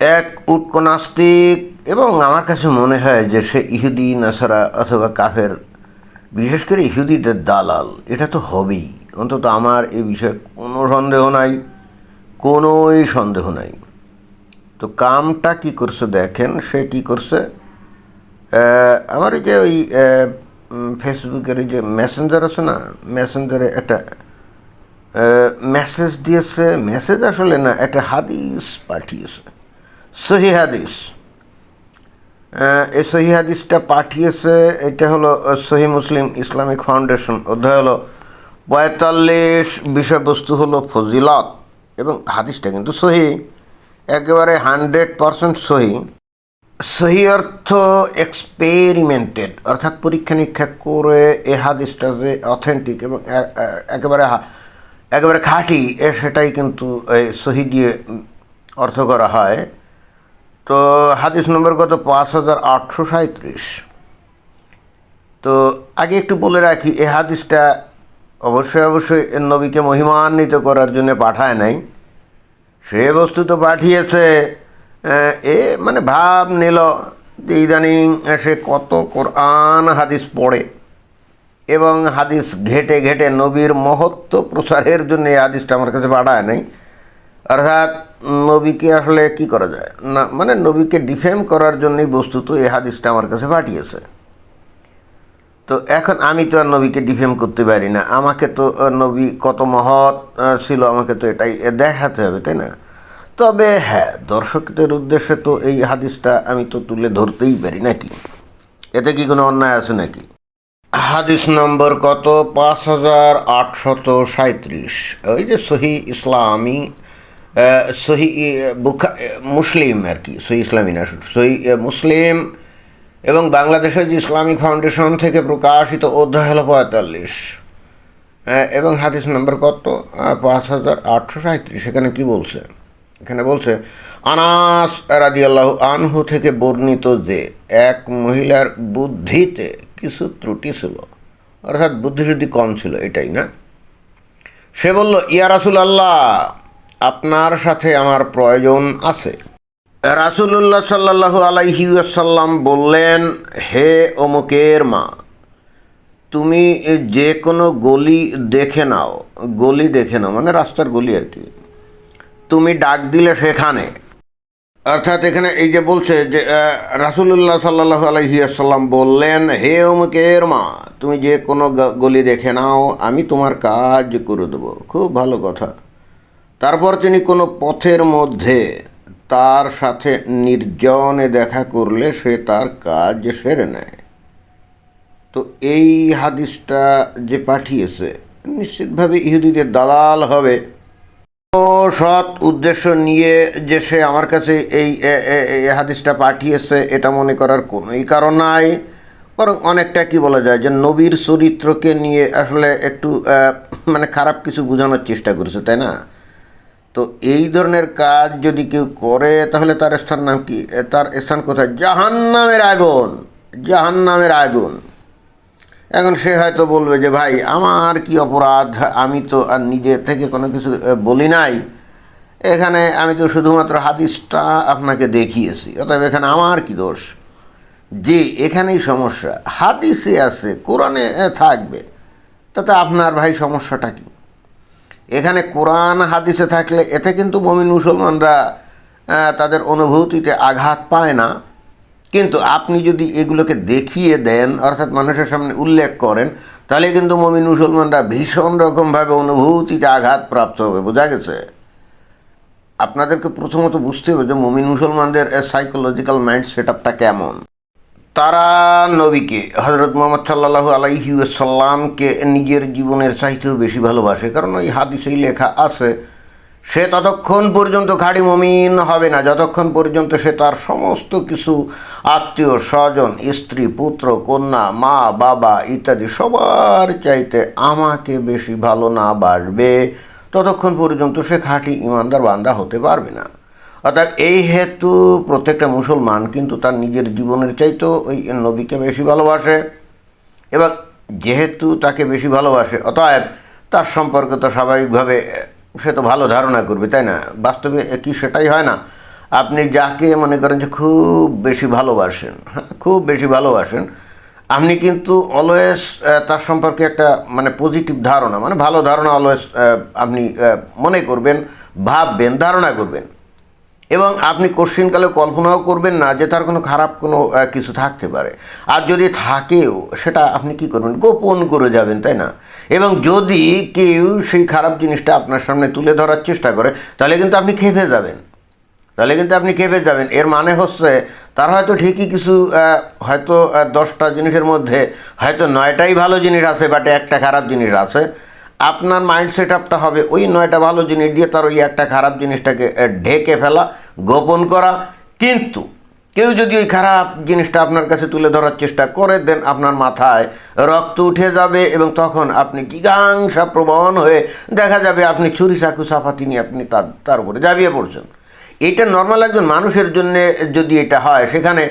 এক উটকো নাস্তিক এবং আমার কাছে মনে হয় যে সে ইহুদি, নাসারা অথবা কাফের, বিশেষ করে ইহুদিদের দালাল, এটা তো হবেই। অন্তত আমার এ বিষয়ে কোনো সন্দেহ নাই, কোনোই সন্দেহ নাই। তো কামটা কি করছে দেখেন, সে কি করছে? আমার যে ওই ফেসবুকের যে মেসেঞ্জার আছে না, মেসেঞ্জারে একটা মেসেজ দিয়েছে, মেসেজ আসলে না, একটা হাদিস পাঠিয়েছে। সহি হাদিস। এই সহি হাদিসটা পাঠিয়েছে, এটা হলো সহি মুসলিম ইসলামিক ফাউন্ডেশন, অধ্যায় হলো, পঁয়তাল্লিশ বিষয়বস্তু হলো ফজিলত, এবং হাদিসটা কিন্তু সহি। একেবারে হান্ড্রেড পারসেন্ট সহি। সহি অর্থ এক্সপেরিমেন্টেড, অর্থাৎ পরীক্ষা নিরীক্ষা করে এ হাদিসটা যে অথেন্টিক এবং একেবারে একেবারে খাঁটি, এ সেটাই কিন্তু, এই সহি দিয়ে অর্থ করা হয়। তো হাদিস নম্বর কত? পাঁচ হাজার আটশো সাঁত্রিশ তো আগে একটু বলে রাখি, এ হাদিসটা অবশ্যই অবশ্যই নবীকে মহিমান্বিত করার জন্য পাঠায় নাই। সে বস্তু তো পাঠিয়েছে, এ মানে ভাব নিল যে ইদানিং সে কত কোরআন হাদিস পড়ে এবং হাদিস ঘেটে ঘেটে নবীর মহত্ব প্রচারের জন্য এই হাদিসটা আমার কাছে পাঠায় নাই। অর্থাৎ নবীকে আসলে কি করা যায়? না মানে নবীকে ডিফেম করার জন্যই বস্তুত এই হাদিসটা আমার কাছে পাঠিয়েছে। তো এখন আমি তো আর নবীকে ডিফেম করতে পারি না। আমাকে তো নবী কত মহৎ ছিল, আমাকে তো এটাই দেখাতে হবে, তাই না? তবে হ্যাঁ দর্শকদের উদ্দেশ্যে তো এই হাদিসটা আমি তো তুলে ধরতেই পারি নাকি? এতে কি কোনো অন্যায় আছে নাকি? হাদিস নম্বর কত? পাঁচ হাজার আটশত সাঁত্রিশ ওই যে সহি ইসলামী সহি বুখা মুসলিম আর কি, সহি ইসলামী না সহি মুসলিম এবং বাংলাদেশের যে ইসলামিক ফাউন্ডেশন থেকে প্রকাশিত অধ্যায় হলো পঁয়তাল্লিশ এবং হাদিস নম্বর কত? পাঁচ হাজার আটশো সাঁত্রিশ এখানে কী বলছে? এখানে বলছে, আনাস রাদিয়াল্লাহু আনহু থেকে বর্ণিত যে এক মহিলার বুদ্ধিতে কিছু ত্রুটি ছিল, অর্থাৎ বুদ্ধিশুদ্ধি কম ছিল, এটাই না? সে বলল, ইয়া রাসুল আল্লাহ আপনার সাথে আমার প্রয়োজন আছে। রাসুলুল্লাহ সাল্লাহু আলাইহি আসাল্লাম বললেন, হে অমুকের মা, তুমি যে কোনো গলি দেখে নাও, গলি দেখে নাও মানে রাস্তার গলি আর কি। তুমি ডাক দিলে সেখানে। অর্থাৎ এখানে এই যে বলছে যে রাসুলুল্লাহ সাল্লাহ আলহিয়াসাল্লাম বললেন, হে অমুকের মা, তুমি যে কোনো গলি দেখে নাও, আমি তোমার কাজ করে দেবো। খুব ভালো কথা। তারপর তিনি কোনো পথের মধ্যে তার সাথে নির্জনে দেখা করলে সে তার কাজ সেরে নেয়। তো এই হাদিসটা যে পাঠিয়েছে, নিশ্চিতভাবে ইহুদিদের দালাল হবে। সৎ উদ্দেশ্য নিয়ে যে সে আমার কাছে এই হাদিসটা পাঠিয়েছে, এটা মনে করার কোনোই কারণ নাই। বরং অনেকটা কি বলা যায় যে নবীর চরিত্রকে নিয়ে আসলে একটু মানে খারাপ কিছু বোঝানোর চেষ্টা করেছে, তাই না? তো এই ধরনের কাজ যদি কেউ করে, তাহলে তার স্থান নাম কি? তার স্থান কোথায়? জাহান্নামের আগুন। জাহান্নামের আগুন। এখন সে হয়তো বলবে যে, ভাই, আমার কি অপরাধ? আমি তো আর নিজে থেকে কোনো কিছু বলি নাই। এখানে আমি তো শুধুমাত্র হাদিসটা আপনাকে দেখিয়েছি। অতএব এখানে আমার কি দোষ? যে এখানেই সমস্যা। হাদিসে আছে, কোরআনে থাকবে। তাতে আপনার ভাই সমস্যাটা কি? এখানে কোরআন হাদিসে থাকলে এতে কিন্তু মমিন মুসলমানরা তাদের অনুভূতিতে আঘাত পায় না। কিন্তু আপনি যদি এগুলোকে দেখিয়ে দেন, অর্থাৎ মানুষের সামনে উল্লেখ করেন, তাহলে কিন্তু মমিন মুসলমানরা ভীষণ রকমভাবে অনুভূতিতে আঘাত প্রাপ্ত হবে, বোঝা গেছে? আপনাদেরকে প্রথমত বুঝতে হবে যে মমিন মুসলমানদের সাইকোলজিক্যাল মাইন্ড সেট আপটা কেমন। তারা নবীকে হজরত মোহাম্মদ সাল্লাহু আলাইহি সাল্লামকে নিজের জীবনের চাইতেও বেশি ভালোবাসে। কারণ ওই হাদিসেই লেখা আছে, সে ততক্ষণ পর্যন্ত খাড়ি মমিন হবে না। যতক্ষণ পর্যন্ত সে তার সমস্ত কিছু আত্মীয়, স্বজন, স্ত্রী, পুত্র, কন্যা, মা, বাবা ইত্যাদি সবার চাইতে আমাকে বেশি ভালো না বাসবে, ততক্ষণ পর্যন্ত সে খাঁটি ইমানদার বান্দা হতে পারবে না। অর্থাৎ এই হেতু প্রত্যেকটা মুসলমান কিন্তু তার নিজের জীবনের চাইতেও ওই নবীকে বেশি ভালোবাসে এবং যেহেতু তাকে বেশি ভালোবাসে, অতএব তার সম্পর্কে তো স্বাভাবিকভাবে, সে তো ভালো ধারণা করবে, তাই না? বাস্তবে কি সেটাই হয় না? আপনি যাকে মনে করেন যে খুব বেশি ভালোবাসেন হ্যাঁ খুব বেশি ভালোবাসেন, আপনি কিন্তু অলওয়েজ তার সম্পর্কে একটা মানে পজিটিভ ধারণা মানে ভালো ধারণা অলওয়েজ আপনি মনে করবেন, ভাববেন, ধারণা করবেন। এবং আপনি কোশ্চিনকালে কল্পনাও করবেন না যে তার কোনো খারাপ কোনো কিছু থাকতে পারে। আর যদি থাকেও, সেটা আপনি কি করবেন? গোপন করে যাবেন, তাই না? এবং যদি কেউ সেই খারাপ জিনিসটা আপনার সামনে তুলে ধরার চেষ্টা করে, তাহলে কিন্তু আপনি খেপে যাবেন। তাহলে কিন্তু আপনি খেপে যাবেন। এর মানে হচ্ছে, তার হয়তো ঠিকই কিছু হয়তো দশটা জিনিসের মধ্যে হয়তো নয়টাই ভালো জিনিস আছে বাট একটা খারাপ জিনিস আছে। আপনার মাইন্ড সেট আপটা হবে ওই নয়টা ভালো জিনিস দিয়ে তার ওই একটা খারাপ জিনিসটাকে ঢেকে ফেলা, গোপন করা। কিন্তু কেউ যদি ওই খারাপ জিনিসটা আপনার কাছে তুলে ধরার চেষ্টা করে দেন আপনার মাথায় রক্ত উঠে যাবে এবং তখন আপনি গিগাংসা প্রবণ হয়ে দেখা যাবে আপনি ছুরি চাকু সাফাতি নিয়ে আপনি তার তার উপরে জাবিয়ে পড়ছেন। এটা নর্মাল একজন মানুষের জন্যে যদি এটা হয়, সেখানে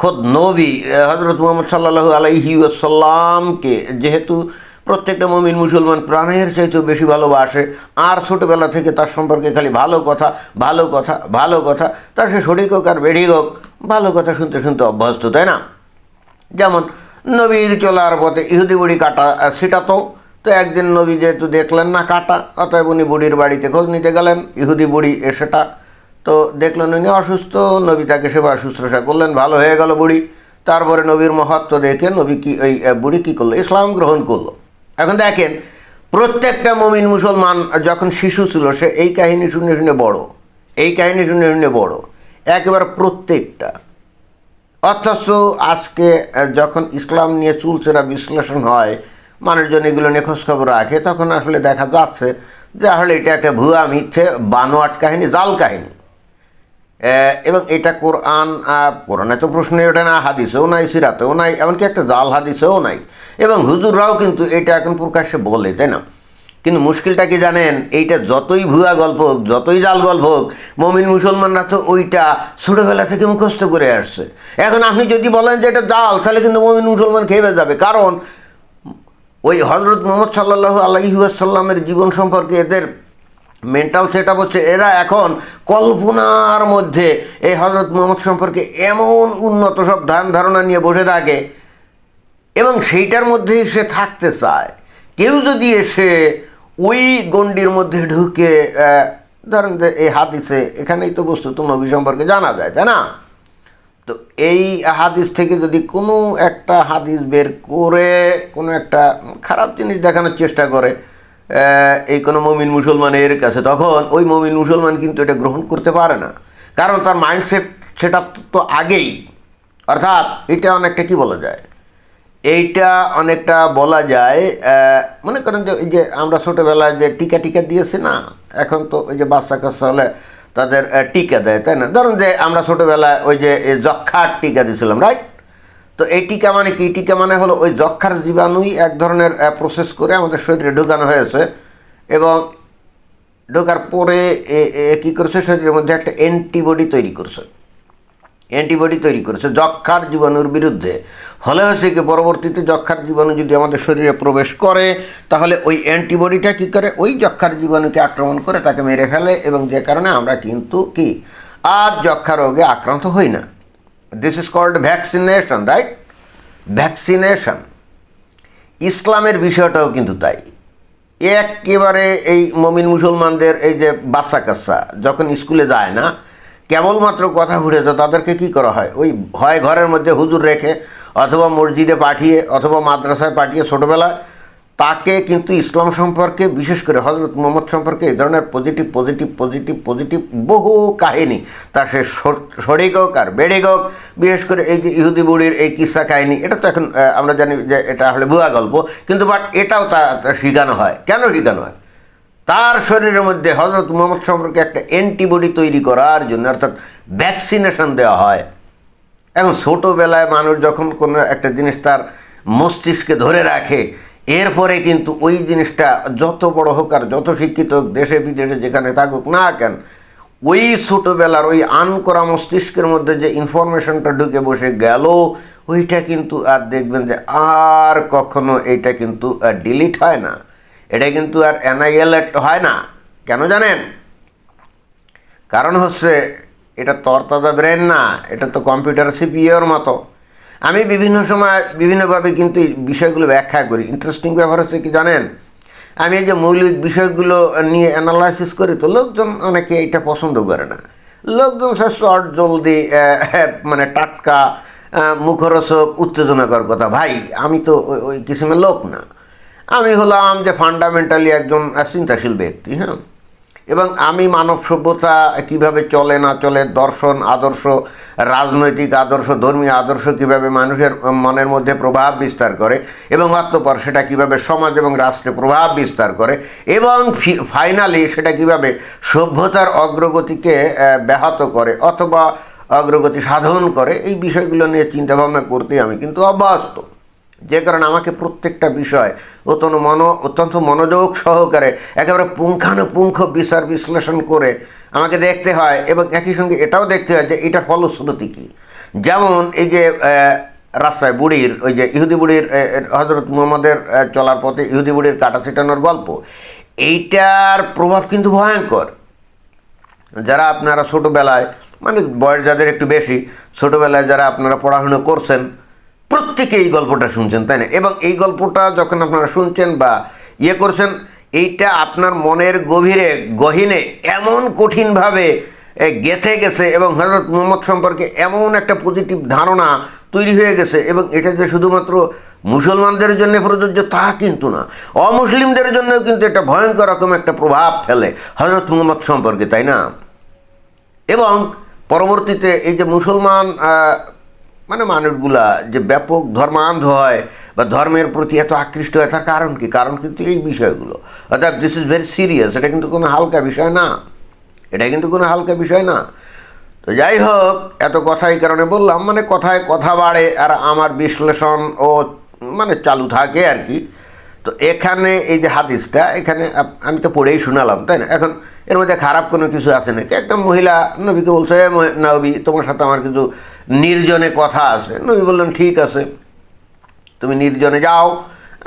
খোদ নবী হজরত মোহাম্মদ সাল্লাহু আলাইহি আসাল্লামকে যেহেতু প্রত্যেকটা মমিন মুসলমান প্রাণের চাইতেও বেশি ভালোবাসে। আর ছোটোবেলা থেকে তার সম্পর্কে খালি ভালো কথা ভালো কথা ভালো কথা তার সে সঠিক হোক আর বেড়িক হোক, ভালো কথা শুনতে শুনতে অভ্যস্ত, তাই না? যেমন নবীর চলার পথে ইহুদি বুড়ি কাটা সেটা তো তো একদিন নবী যেহেতু দেখলেন না কাটা, অতএব উনি বুড়ির বাড়িতে খোঁজ নিতে গেলেন, ইহুদি বুড়ি এ সেটা তো দেখলেন উনি অসুস্থ, নবী তাকে সেবা শুশ্রূষা করলেন, ভালো হয়ে গেল বুড়ি। তারপরে নবীর মহত্ব দেখে নবী কি, ওই বুড়ি কী করল? ইসলাম গ্রহণ করল। এখন দেখেন, প্রত্যেকটা মমিন মুসলমান যখন শিশু ছিল, সে এই কাহিনী শুনে শুনে বড়, এই কাহিনী শুনে শুনে বড়, একেবারে প্রত্যেকটা। অথচ আজকে যখন ইসলাম নিয়ে চুলচেরা বিশ্লেষণ হয়, মানুষজন এগুলো নিয়ে খোঁজখবর রাখে, তখন আসলে দেখা যাচ্ছে যে আসলে এটা একটা ভুয়া মিথ্যে বানোয়াট কাহিনী, জাল কাহিনী। এবং এটা কোরআন কোরআনে তো প্রশ্নই ওঠে না, হাদিসেও নাই, সিরাতেও নাই, এমনকি একটা জাল হাদিসেও নাই। এবং হুজুররাও কিন্তু এটা এখন প্রকাশ্যে বলে, তাই না? কিন্তু মুশকিলটা কি জানেন? এইটা যতই ভুয়া গল্প হোক, যতই জাল গল্প হোক, মমিন মুসলমানরা তো ওইটা ছোটোবেলা থেকে মুখস্থ করে আসছে। এখন আপনি যদি বলেন যে এটা জাল, তাহলে কিন্তু মমিন মুসলমান খেয়ে যাবে। কারণ ওই হজরত মোহাম্মদ সাল্লাহ আলহিউসাল্লামের জীবন সম্পর্কে এদের মেন্টাল সেট আপ হচ্ছে এরা এখন কল্পনার মধ্যে এই হজরত মোহাম্মদ সম্পর্কে এমন উন্নত সব ধ্যান ধারণা নিয়ে বসে থাকে। এবং সেইটার মধ্যেই সে থাকতে চায়। কেউ যদি এসে ওই গণ্ডির মধ্যে ঢুকে ধরেন যে এই হাদিসে, এখানেই তো বস্তুত নবী সম্পর্কে জানা যায়, তাই না? তো এই হাদিস থেকে যদি কোনো একটা হাদিস বের করে, কোনো একটা খারাপ জিনিস দেখানোর চেষ্টা করে এই কোনো মমিন মুসলমানের কাছে তখন ওই মমিন মুসলমান কিন্তু এটা গ্রহণ করতে পারে না। কারণ তার মাইন্ডসেট সেট তো আগেই। অর্থাৎ এটা অনেকটা কি বলা যায়? এইটা অনেকটা বলা যায় মনে করেন যে ওই যে আমরা ছোটোবেলায় যে টিকা টিকা দিয়েছি না, এখন তো ওই যে বাচ্চা কাচ্চা হলে তাদের টিকা দেয়, তাই না? ধরুন যে আমরা ছোটোবেলায় ওই যে যক্ষার টিকা দিয়েছিলাম রাইট তো এই টিকা মানে কি? টিকা মানে হলো ওই যক্ষার জীবাণুই এক ধরনের প্রসেস করে আমাদের শরীরে ঢোকানো হয়েছে এবং ঢোকার পরে কী করছে? শরীরের মধ্যে একটা অ্যান্টিবডি তৈরি করছে। অ্যান্টিবডি তৈরি করেছে যক্ষার জীবাণুর বিরুদ্ধে। ফলে হচ্ছে কি? পরবর্তীতে যক্ষার জীবাণু যদি আমাদের শরীরে প্রবেশ করে, তাহলে ওই অ্যান্টিবডিটা কী করে? ওই যক্ষার জীবাণুকে আক্রমণ করে তাকে মেরে ফেলে এবং যে কারণে আমরা কিন্তু কি? আর যক্ষা রোগে আক্রান্ত হই না। This is called vaccination right vaccination ইসলামের বিষয়টাও কিন্তু তাই। একেবারে এই মমিন মুসলমানদের এই যে বাচ্চা কাচ্চা যখন স্কুলে যায় না, কেবলমাত্র কথা ঘুরেছে তাদেরকে কি করা হয়? ওই হয় ঘরের মধ্যে হুজুর রেখে, অথবা মসজিদে পাঠিয়ে, অথবা মাদ্রাসায় পাঠিয়ে ছোটোবেলায় তাকে কিন্তু ইসলাম সম্পর্কে, বিশেষ করে হজরত মোহাম্মদ সম্পর্কে এই ধরনের পজিটিভ পজিটিভ পজিটিভ পজিটিভ বহু কাহিনী তা সে সরিক হোক আর বেড়িক হোক বিশেষ করে এই যে ইহুদি বুড়ির এই কিসা কাহিনী, এটা তো এখন আমরা জানি যে এটা আসলে ভুয়া গল্প, কিন্তু বাট এটাও তা শিখানো হয়। কেন শিখানো হয়? তার শরীরের মধ্যে হজরত মোহাম্মদ সম্পর্কে একটা অ্যান্টিবডি তৈরি করার জন্য, অর্থাৎ ভ্যাকসিনেশন দেওয়া হয়। এখন ছোটোবেলায় মানুষ যখন কোনো একটা জিনিস তার মস্তিষ্কে ধরে রাখে এরপরে কিন্তু ওই জিনিসটা যত বড় হোক আর যত শিক্ষিত হোক, দেশে, বিদেশে যেখানে থাকুক না কেন, ওই ছোটোবেলার ওই আন করা মস্তিষ্কের মধ্যে যে ইনফরমেশনটা ঢুকে বসে গেল, ওইটা কিন্তু আর দেখবেন যে আর কখনো এইটা কিন্তু ডিলিট হয় না। এটা কিন্তু আর অ্যানাইলেট হয় না। কেন জানেন? কারণ হচ্ছে এটা তরতাজা ব্রেন না, এটা তো কম্পিউটার সিপিওর মতো। আমি বিভিন্ন সময় বিভিন্নভাবে কিন্তু এই বিষয়গুলো ব্যাখ্যা করি। ইন্টারেস্টিং ব্যাপার হচ্ছে কি জানেন? আমি এই যে মৌলিক বিষয়গুলো নিয়ে অ্যানালাইসিস করি তো লোকজন অনেকে এটা পছন্দ করে না। লোকজন সে শর্ট জলদি মানে টাটকা আহ, মুখরোচক উত্তেজনাকর কথা। ভাই আমি তো ওই কিসিমের লোক না। আমি হলাম যে ফান্ডামেন্টালি একজন চিন্তাশীল ব্যক্তি হ্যাঁ? এবং আমি মানব সভ্যতা কীভাবে চলে না চলে, দর্শন, আদর্শ, রাজনৈতিক আদর্শ, ধর্মীয় আদর্শ কীভাবে মানুষের মনের মধ্যে প্রভাব বিস্তার করে এবং অতঃপর সেটা কীভাবে সমাজ এবং রাষ্ট্রে প্রভাব বিস্তার করে এবং ফাইনালি সেটা কীভাবে সভ্যতার অগ্রগতিকে ব্যাহত করে অথবা অগ্রগতি সাধন করে, এই বিষয়গুলো নিয়ে চিন্তাভাবনা করতে আমি কিন্তু অভ্যস্ত। যে কারণে আমাকে প্রত্যেকটা বিষয় অত্যন্ত মন, অত্যন্ত মনোযোগ সহকারে, একেবারে পুঙ্খানুপুঙ্খ বিচার বিশ্লেষণ করে আমাকে দেখতে হয় এবং একই সঙ্গে এটাও দেখতে হয় যে এটার ফলশ্রুতি কী। যেমন এই যে রাস্তায় বুড়ির, ওই যে ইহুদি বুড়ির হজরত মুহম্মদের চলার পথে ইহুদি বুড়ির কাটা ছিটানোর গল্প, এইটার প্রভাব কিন্তু ভয়ঙ্কর। যারা আপনারা ছোটোবেলায় মানে বয়স যাদের একটু বেশি, ছোটোবেলায় যারা আপনারা পড়াশুনো করছেন প্রত্যেকে এই গল্পটা শুনছেন, তাই না? এবং এই গল্পটা যখন আপনারা শুনছেন বা ইয়ে করছেন, এইটা আপনার মনের গভীরে, গহীনে এমন কঠিনভাবে গেঁথে গেছে এবং হজরত মোহাম্মদ সম্পর্কে এমন একটা পজিটিভ ধারণা তৈরি হয়ে গেছে এবং এটা যে শুধুমাত্র মুসলমানদের জন্য প্রযোজ্য তা কিন্তু না, অমুসলিমদের জন্যও কিন্তু এটা ভয়ঙ্কর রকম একটা প্রভাব ফেলে হজরত মোহাম্মদ সম্পর্কে, তাই না? এবং পরবর্তীতে এই যে মুসলমান মানে মানুষগুলা যে ব্যাপক ধর্মান্ধ হয় বা ধর্মের প্রতি এত আকৃষ্ট হয়, তার কারণ কি? কারণ কিন্তু এই বিষয়গুলো। অর্থাৎ দিস ইজ ভেরি সিরিয়াস এটা কিন্তু কোনো হালকা বিষয় না। এটা কিন্তু কোনো হালকা বিষয় না। তো যাই হোক, এত কথা এই কারণে বললাম মানে কথায় কথা বাড়ে আর আমার বিশ্লেষণ ও মানে চালু থাকে আর কি। তো এখানে এই যে হাদিসটা, এখানে আমি তো পড়েই শোনালাম, তাই না? এখন এর মধ্যে খারাপ কোনো কিছু আছে নাকি? একটা মহিলা নবীকে বলছে, "এ নবী, তোমার সাথে আমার কিছু নির্জনে কথা আছে। নবী বললেন, ঠিক আছে। তুমি নির্জনে যাও।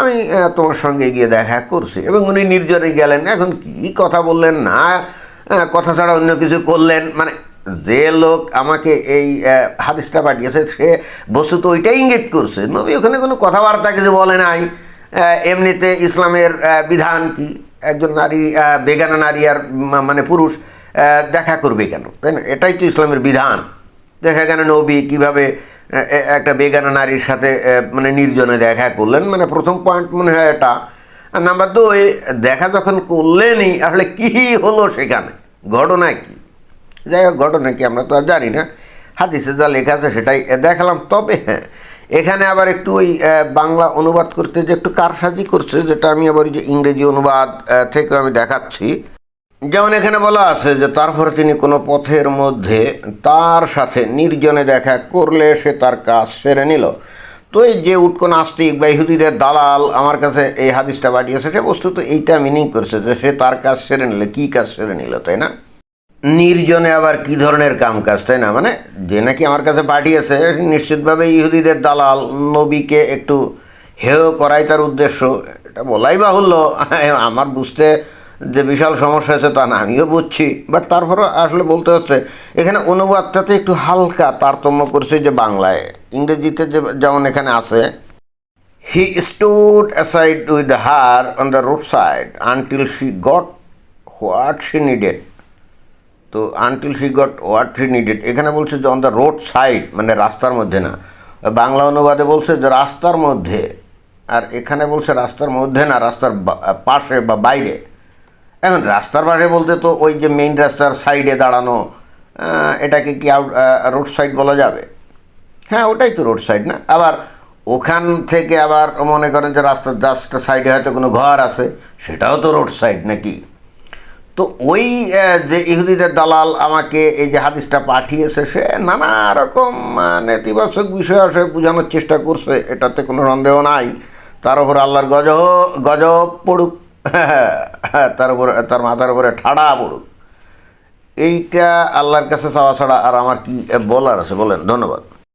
আমি তোমার সঙ্গে গিয়ে দেখা করছি। এবং উনি নির্জনে গেলেন। এখন কি কথা বললেন না কথা ছাড়া অন্য কিছু করলেন? মানে যে লোক আমাকে এই হাদিসটা পাঠিয়েছে, সে বস্তু তো ওইটাই ইঙ্গিত করছে। নবী ওখানে কোনো কথাবার্তা কিছু বলে নাই। এমনিতে ইসলামের বিধান কি? একজন নারী বেগানা নারী আর মানে পুরুষ দেখা করবে কেন? তাই না? এটাই তো ইসলামের বিধান। তো সেখানে নবী কীভাবে একটা বেগানা নারীর সাথে মানে নির্জনে দেখা করলেন। মানে প্রথম পয়েন্ট মনে হয় এটা। আর নাম্বার দুই দেখা যখন করলেনই, আসলে কী হলো সেখানে? ঘটনা কি? যাই হোক, ঘটনা কি আমরা তো আর জানি না। হাদিসে যা লেখা আছে সেটাই দেখালাম। তবে হ্যাঁ এখানে আবার একটু ওই বাংলা অনুবাদ করতে যে একটু কারসাজি করছে, যেটা আমি আবার যে ইংরেজি অনুবাদ থেকে আমি দেখাচ্ছি। যেমন এখানে বলা আছে যে তারপরে তিনি কোনো পথের মধ্যে তার সাথে নির্জনে দেখা করলে সে তার কাজ সেরে নিল। তো এই যে উৎকো নাস্তিক বা ইহুদিদের দালাল আমার কাছে এই হাদিসটা পাঠিয়েছে সে বস্তুত এইটা মিনিং করছে যে সে তার কাজ সেরে নিল, কী কাজ সেরে নিল, তাই না? নির্জনে আবার কি ধরনের কাম কাজ, তাই না? মানে যে নাকি আমার কাছে পাঠিয়েছে, নিশ্চিতভাবে ইহুদিদের দালাল নবীকে একটু হেয় করাই তার উদ্দেশ্য, এটা বলাই বাহুল্য। আমার বুঝতে যে বিশাল সমস্যা আছে তা না, আমিও বুঝছি। বাট তারপরও আসলে বলতে হচ্ছে, এখানে অনুবাদটাতে একটু হালকা তারতম্য করছে যে বাংলায়। ইংরেজিতে যে যেমন এখানে আছে he stood aside with her on the road side until she got what she needed তো until she got what she needed এখানে বলছে যে অন দ্য রোড সাইড মানে রাস্তার মধ্যে না। বাংলা অনুবাদে বলছে যে রাস্তার মধ্যে, আর এখানে বলছে রাস্তার মধ্যে না, রাস্তার পাশে বা বাইরে। এখন রাস্তার পাশে বলতে তো ওই যে মেইন রাস্তার সাইডে দাঁড়ানো এটাকে কি আউট রোড সাইড বলা যাবে? হ্যাঁ ওটাই তো রোড সাইড না। আবার ওখান থেকে আবার মনে করেন যে রাস্তার জাস্ট সাইডে হয়তো কোনো ঘর আছে, সেটাও তো রোড সাইড নাকি? তো ওই যে ইহুদিদের দালাল আমাকে এই যে হাদিসটা পাঠিয়েছে, সে নানা রকম নেতিবাচক বিষয় আসে, বোঝানোর চেষ্টা করছে। এটাতে কোনো সন্দেহ নাই। তার উপর আল্লাহর গজ গজব পড়ুক। তার উপরে, তার মাথার উপরে ঠাড়া পড়ুক। এইটা আল্লাহর কাছে চাওয়া ছাড়া আর আমার কি বলার আছে? বলেন, ধন্যবাদ।